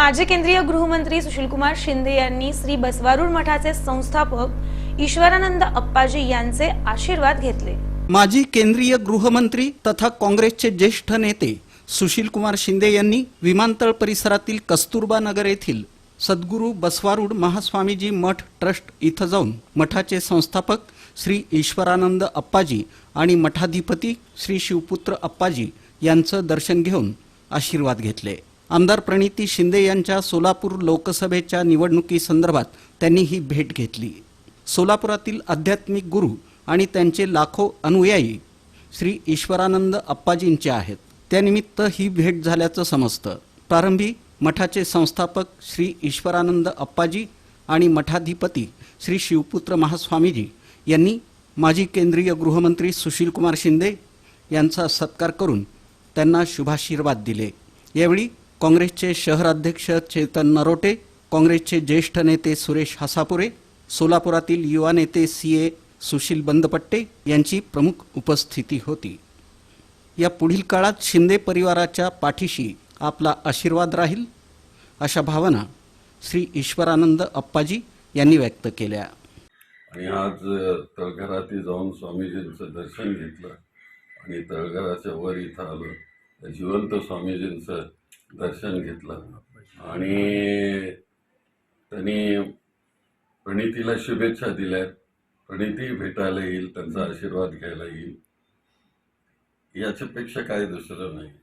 माजी केंद्रीय गृहमंत्री सुशीलकुमार शिंदे यांनी श्री बसवारूढ मठाचे संस्थापक ईश्वरानंद अप्पाजी यांचे आशीर्वाद घेतले. माजी केंद्रीय गृहमंत्री तथा काँग्रेसचे ज्येष्ठ नेते सुशीलकुमार शिंदे यांनी विमानतळ परिसरातील कस्तुरबा नगर येथील सद्गुरू बसवारूढ महास्वामीजी मठ ट्रस्ट इथं जाऊन मठाचे संस्थापक श्री ईश्वरानंद अप्पाजी आणि मठाधिपती श्री शिवपुत्र अप्पाजी यांचं दर्शन घेऊन आशीर्वाद घेतले. आमदार प्रणिती शिंदे यांच्या सोलापूर लोकसभेच्या निवडणुकीसंदर्भात त्यांनी ही भेट घेतली. सोलापुरातील आध्यात्मिक गुरु आणि त्यांचे लाखो अनुयायी श्री ईश्वरानंद अप्पाजींचे आहेत. त्यानिमित्त ही भेट झाल्याचं समजतं. प्रारंभी मठाचे संस्थापक श्री ईश्वरानंद अप्पाजी आणि मठाधिपती श्री शिवपुत्र महास्वामीजी यांनी माजी केंद्रीय गृहमंत्री सुशीलकुमार शिंदे यांचा सत्कार करून त्यांना शुभाशीर्वाद दिले. यावेळी काँग्रेसचे शहराध्यक्ष चेतन नरोटे काँग्रेसचे ज्येष्ठ नेते सुरेश हसापुरे सोलापुरातील युवा नेते सी ए सुशील बंदपट्टे यांची प्रमुख उपस्थिती होती. या पुढील काळात शिंदे परिवाराच्या पाठीशी आपला आशीर्वाद राहील अशा भावना श्री ईश्वरानंद अप्पाजी यांनी व्यक्त केल्या. आणि आज तळघरातही जाऊन स्वामीजींचं दर्शन घेतलं आणि तळघराच्या वर इथं आलं. जिवंत स्वामीजींचं दर्शन घेतलं. आणि त्यांनी प्रणितीला शुभेच्छा दिल्यात प्रणिती भेटायला येईल त्यांचा आशीर्वाद घ्यायला येईल. याच्यापेक्षा काय दुसरं नाही.